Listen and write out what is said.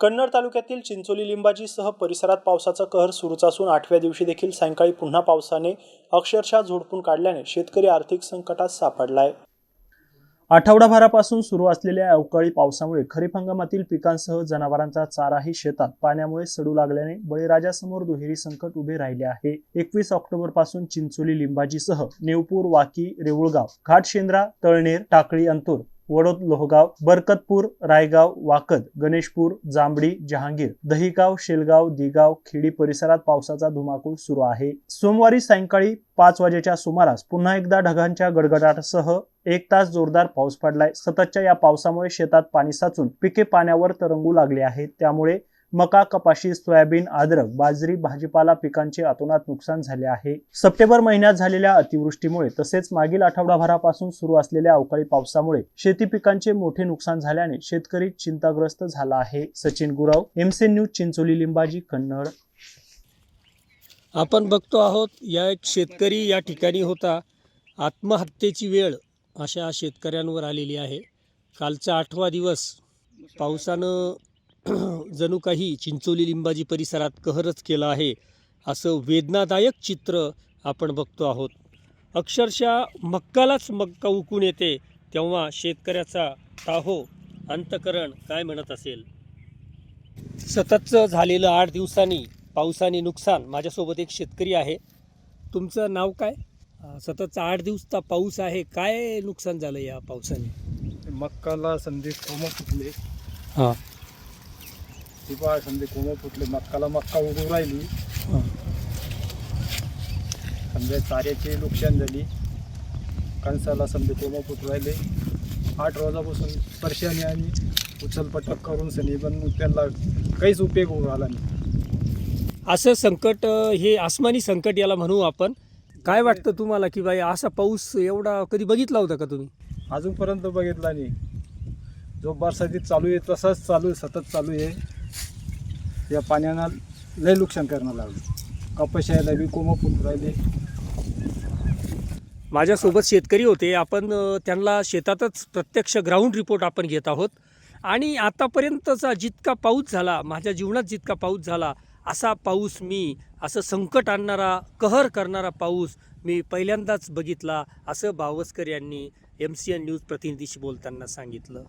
कन्नड तालुक्यातील चिंचोली लिंबाजीसह परिसरात पावसाचा कहर सुरूच असून आठव्या दिवशी देखील सायंकाळी पुन्हा पावसाने अक्षरशः झोडपून काढल्याने शेतकरी आर्थिक संकटात सापडलाय. आठवडाभरापासून सुरू असलेल्या अवकाळी पावसामुळे खरीप हंगामातील पिकांसह जनावरांचा चाराही शेतात पाण्यामुळे सडू लागल्याने बळीराजासमोर दुहेरी संकट उभे राहिले आहे. एकवीस ऑक्टोबरपासून चिंचोली लिंबाजीसह नेवपूर वाकी रेऊळगाव घाटशेंद्रा तळनेर टाकळी अंतूर वडोद लोहगाव बरकतपूर रायगाव वाकद गणेशपूर जांभडी जहांगीर दहिगाव शेलगाव दिगाव खेडी परिसरात पावसाचा धुमाकूळ सुरू आहे. सोमवारी सायंकाळी पाच वाजेच्या सुमारास पुन्हा एकदा ढगांच्या गडगडाटासह एक तास जोरदार पाऊस पडलाय. सततच्या या पावसामुळे शेतात पाणी साचून पिके पाण्यावर तरंगू लागले आहेत. त्यामुळे मका कपाशी सोयाबीन अद्रक बाजरी भाजीपाला पिकांचे अतोनात नुकसान झाले आहे. सप्टेंबर महिन्यात झालेल्या अतिवृष्टीमुळे तसेच मागील आठवडाभरापासून सुरू असलेल्या अवकाळी पावसामुळे शेती पिकांचे मोठे नुकसान झाल्याने शेतकरी चिंताग्रस्त झाला आहे. Sachin Gurav MC news Chincholi Limbaji Kannad. आपण बघतो आहोत या एक शेतकरी या ठिकाणी होता. आत्महत्येची वेळ अशा शेतकऱ्यांवर आलेली आहे. कालचा आठवा दिवस. पावसानं जणू काही चिंचोली लिंबाजी परिसरात कहरच केलं आहे असं वेदनादायक चित्र आपण बघतो आहोत. अक्षरशः मक्कालाच मक्का उकून येते तेव्हा शेतकऱ्याचा ताहो अंतकरण काय म्हणत असेल? सततचं झालेलं आठ दिवसांनी पावसाने नुकसान माझ्यासोबत एक शेतकरी आहे. तुमचं नाव काय? सततचा आठ दिवसचा पाऊस आहे काय नुकसान झालं या पावसाने? मक्काला संधी कोमं फुटले हां. ती पहा संधी कोमं फुटले मक्काला मक्का उडू राहिली. समजा चाऱ्याची नुकसान झाली. कणसाला समजे कोमं फुटू राहिले. आठ रोजापासून परशाने आणि उचलपटक करून सनी पण त्यांना काहीच उपयोग होऊ आला नाही. असं संकट हे आसमानी संकट याला म्हणू आपण. काय वाटतं तुम्हाला की बाई असा पाऊस एवढा कधी बघितला होता का तुम्ही? अजूनपर्यंत बघितला नाही. जो बरसातीत चालू आहे तसाच चालू आहे सतत चालू आहे. या पाण्यानं लय नुकसान करणं लागलं. कपाशाला बी कोमं फुटू राहिले. माझ्यासोबत शेतकरी होते. आपण त्यांना शेतातच प्रत्यक्ष ग्राउंड रिपोर्ट आपण घेत आहोत. आणि आतापर्यंतचा जितका पाऊस झाला माझ्या जीवनात जितका पाऊस झाला असा पाऊस मी असं संकट आणणारा कहर करणारा पाऊस मी पहिल्यांदाच बघितला असं बावस्कर यांनी एम सी एन न्यूज प्रतिनिधीशी बोलताना सांगितलं.